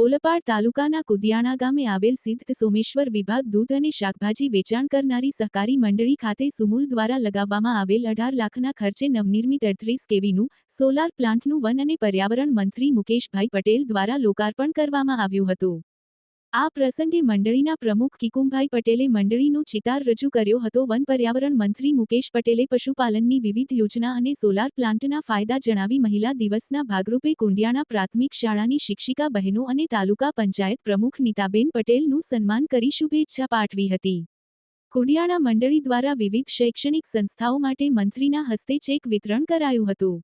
ઓલપાડ તાલુકાના કુદિયાણા ગામે આવેલ સિદ્ધ સોમેશ્વર વિભાગ દૂધ અને શાકભાજી વેચાણ કરનારી સહકારી મંડળી ખાતે સુમૂલ દ્વારા લગાવવામાં આવેલ અઢાર લાખના ખર્ચે નવનિર્મિત અડત્રીસ કેવીનું સોલાર પ્લાન્ટનું વન અને પર્યાવરણ મંત્રી મુકેશભાઈ પટેલ દ્વારા લોકાર્પણ કરવામાં આવ્યું હતું. આ પ્રસંગે મંડળીના પ્રમુખ કિકુમભાઈ પટેલે મંડળીનો ચિતાર રજૂ કર્યો હતો. વન પર્યાવરણ મંત્રી મુકેશ પટેલે પશુપાલનની વિવિધ યોજના અને સોલાર પ્લાન્ટના ફાયદા જણાવી મહિલા દિવસના ભાગરૂપે કુંડિયાણા પ્રાથમિક શાળાની શિક્ષિકા બહેનો અને તાલુકા પંચાયત પ્રમુખ નીતાબેન પટેલનું સન્માન કરી શુભેચ્છા પાઠવી હતી. કુંડિયાણા મંડળી દ્વારા વિવિધ શૈક્ષણિક સંસ્થાઓ માટે મંત્રીના હસ્તે ચેક વિતરણ કરાયું હતું.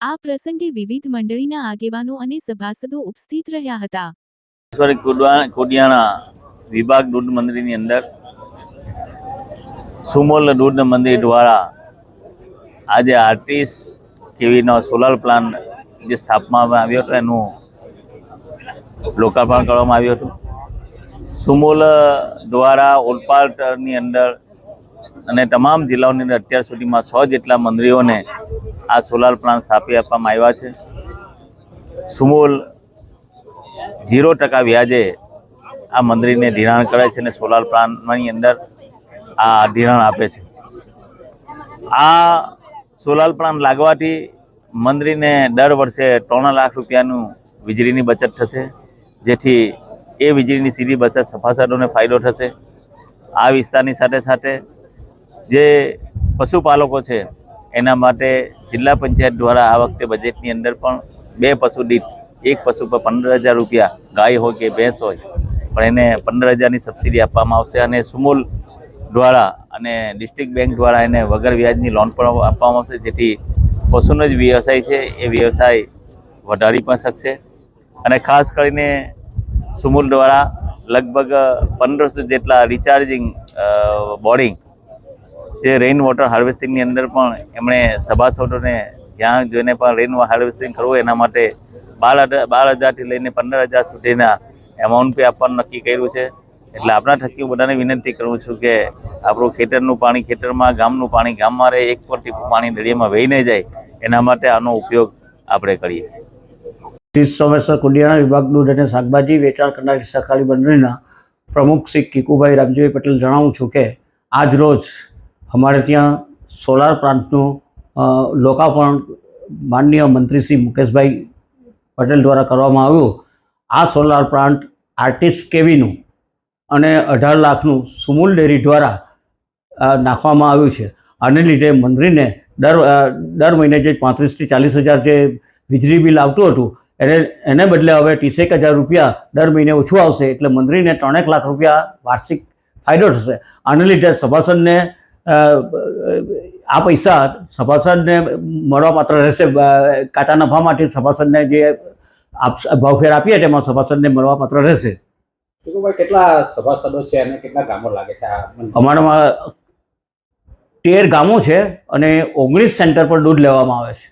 આ પ્રસંગે વિવિધ મંડળીના આગેવાનો અને સભાસદો ઉપસ્થિત રહ્યા હતા. કુડવા- કુડિયાણા વિભાગ દૂધ મંદિરની અંદર, સુમોલ દૂધ મંદિર દ્વારા આજે આર્ટિસ કેવીનો સોલાર પ્લાન્ટ જે સ્થાપવામાં આવ્યો હતો, એનું લોકાર્પણ કરવામાં આવ્યું હતું. સુમોલ દ્વારા ઓલપાટની અંદર અને તમામ જિલ્લાઓની અંદર અત્યાર સુધીમાં સો જેટલા મંદિરોને આ સોલાર પ્લાન્ટ સ્થાપી આપવામાં આવ્યા છે. સુમોલ ઝીરો ટકા વ્યાજે આ મંદિરને ધિરાણ કરે છે અને સોલાર પ્લાન્ટની અંદર આ ધિરાણ આપે છે. આ સોલાર પ્લાન્ટ લાગવાથી મંદિરને દર વર્ષે ત્રણ લાખ રૂપિયાનું વીજળીની બચત થશે, જેથી એ વીજળીની સીધી બચત સભાસદોને ફાયદો થશે. આ વિસ્તારની સાથે સાથે જે પશુપાલકો છે, એના માટે જિલ્લા પંચાયત દ્વારા આ વખતે બજેટની અંદર પણ બે પશુ દીઠ એક પશુ પર પંદર હજાર રૂપિયા ગાય હોય કે ભેંસ હોય, પણ એને પંદર હજારની સબસિડી આપવામાં આવશે અને સુમૂલ દ્વારા અને ડિસ્ટ્રિક્ટ બેંક દ્વારા એને વગર વ્યાજની લોન પણ આપવામાં આવશે, જેથી પશુનો જ વ્યવસાય છે, એ વ્યવસાય વધારી પણ શકશે. અને ખાસ કરીને સુમૂલ દ્વારા લગભગ પંદરસો જેટલા રિચાર્જિંગ બોર્ડિંગ જે રેઇન વોટર હાર્વેસ્ટિંગની અંદર પણ એમણે સભાસદોને જ્યાં જોઈને પણ રેઇન હાર્વેસ્ટિંગ કરવું એના માટે બાર બાર હજારથી લઈને પંદર હજાર સુધીના એમાઉન્ટ પે આપવાનું નક્કી કર્યું છે. એટલે આપણા થકી હું બધાને વિનંતી કરું છું કે આપણું ખેતરનું પાણી ખેતરમાં, ગામનું પાણી ગામમાં રહે, એક પર ટીપું પાણી દરિયામાં વહી નહીં જાય, એના માટે આનો ઉપયોગ આપણે કરીએ. શ્રી સોમેશ્વર કુડિયાણા વિભાગ દૂધ અને શાકભાજી વેચાણ કરનારી સહકારી મંડળીના પ્રમુખ શ્રી કિકુભાઈ રામજીભાઈ પટેલ જણાવું છું કે આજ રોજ અમારે ત્યાં સોલાર પ્લાન્ટનું લોકાર્પણ માનનીય મંત્રી શ્રી મુકેશભાઈ પટેલ દ્વારા કરવામાં આવ્યું. આ સોલાર પ્લાન્ટ આર્ટિસ્ટ કેવીનું અને અઢાર લાખનું સુમૂલ ડેરી દ્વારા નાખવામાં આવ્યું છે. આને લીધે મંત્રીને દર દર મહિને જે પાંત્રીસથી ચાલીસ હજાર જે વીજળી બિલ આવતું હતું, એને એને બદલે હવે ત્રીસેક હજાર રૂપિયા દર મહિને ઓછું આવશે, એટલે મંત્રીને ત્રણેક લાખ રૂપિયા વાર્ષિક ફાયદો થશે. આને લીધે સભાસદને આ પૈસા સભાસદને મળવાપાત્ર રહેશે કાચા કાચા નફામાંથી સભાસદને જે આપ ભાવફેર આપીએ તેમાં સભાસદને મળવાપાત્ર રહેશે. કેટલા સભાસદો છે અને કેટલા ગામો લાગે છે અમારામાં તેર ગામો છે અને ઓગણીસ સેન્ટર પર દૂધ લેવામાં આવે છે.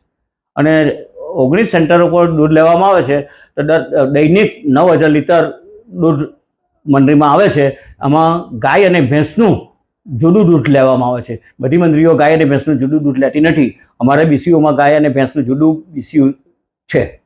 અને ઓગણીસ સેન્ટરો પર દૂધ લેવામાં આવે છે તો દર દૈનિક નવ હજાર લીટર દૂધ મંડળીમાં આવે છે. આમાં ગાય અને ભેંસનું જુદું દૂધ લેવામાં આવે છે. બધી મંદિરીઓ ગાય અને ભેંસનું જુદું દૂધ લેતી નથી. અમારે બીસીઓમાં ગાય અને ભેંસનું જુદું બીસીયું છે.